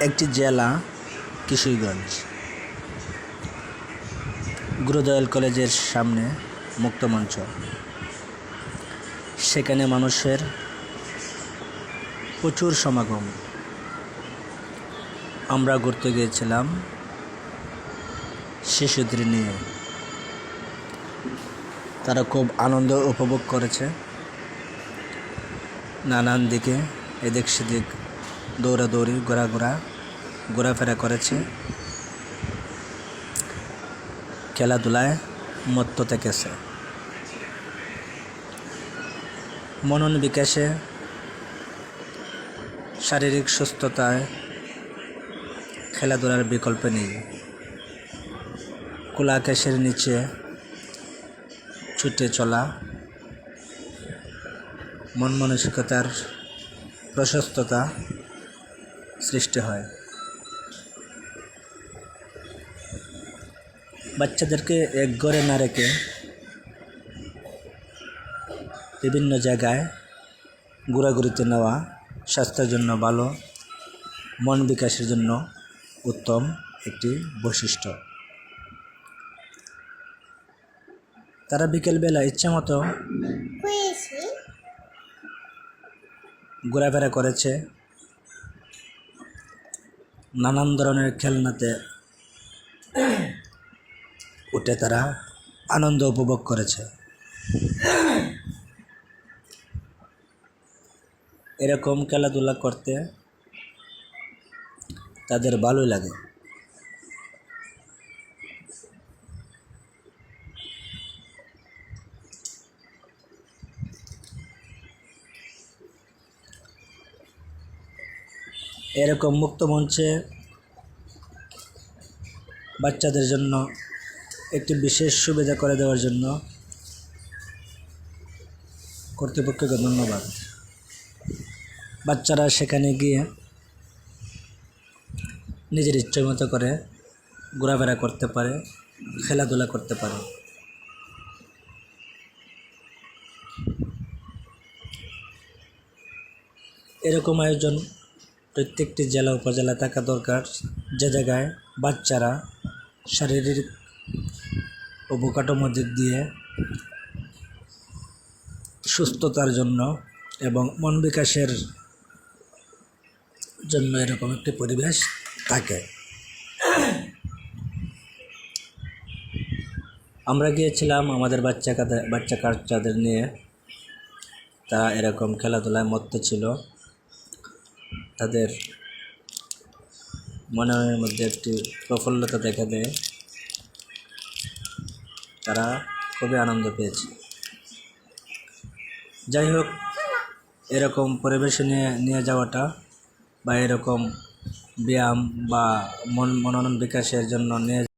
একটি জেলা কিশোরগঞ্জ। গুরুদয়াল কলেজের সামনে মুক্তমঞ্চ সেখানে মানুষের প্রচুর সমাগম। আমরা ঘুরতে গিয়েছিলাম শিশুদের নিয়ে। তারা খুব আনন্দ উপভোগ করেছে। নানান দিকে, এদিক সেদিক, দৌড়াদৌড়ি, ঘোরাঘোরা। ঘোরাফেরা করেছে। খেলাধুলায় মত্ত থেকেছে। মনন বিকাশে, শারীরিক সুস্থতায় খেলাধুলার বিকল্প নেই। খোলা আকাশের নিচে ছুটে চলা মন মানসিকতার প্রশস্ততা সৃষ্টি হয়। বাচ্চাদেরকে এক ঘরে না রেখে বিভিন্ন জায়গায় ঘোরাঘুরিতে নেওয়া স্বাস্থ্যের জন্য ভালো, মন বিকাশের জন্য উত্তম একটি বৈশিষ্ট্য। তারা বিকেলবেলা ইচ্ছা মতো ঘোরাফেরা করেছে। নানান ধরনের খেলনাতে উঠে তারা আনন্দ উপভোগ করেছে। এরকম খেলাধুলা করতে তাদের ভালোই লাগে। এরকম মুক্ত মঞ্চে বাচ্চাদের জন্য একটি বিশেষ সুবিধা করে দেওয়ার জন্য কর্তৃপক্ষকে ধন্যবাদ। বাচ্চারা সেখানে গিয়ে নিজের ইচ্ছে মতো করে ঘোরাফেরা করতে পারে, খেলাধুলা করতে পারে। এরকম আয়োজন প্রত্যেকটি জেলা উপজেলা থাকা দরকার। যে জায়গায় বাচ্চারা শারীরিক অবকাঠামো দিক দিয়ে সুস্থতার জন্য এবং মন বিকাশের জন্য এরকম একটি পরিবেশ থাকে। আমরা গিয়েছিলাম আমাদের বাচ্চা বাচ্চা কাচ্চাদের নিয়ে। তারা এরকম খেলাধুলায় মত্ত ছিল। তাদের মনের মধ্যে একটি প্রফুল্লতা দেখা দেয়। তারা খুবই আনন্দ পেয়েছে। যাই হোক এরকম পরিবেশে নিয়ে নিয়ে যাওয়াটা বা এরকম ব্যায়াম বা মন মনোনয়ন বিকাশের জন্য নিয়ে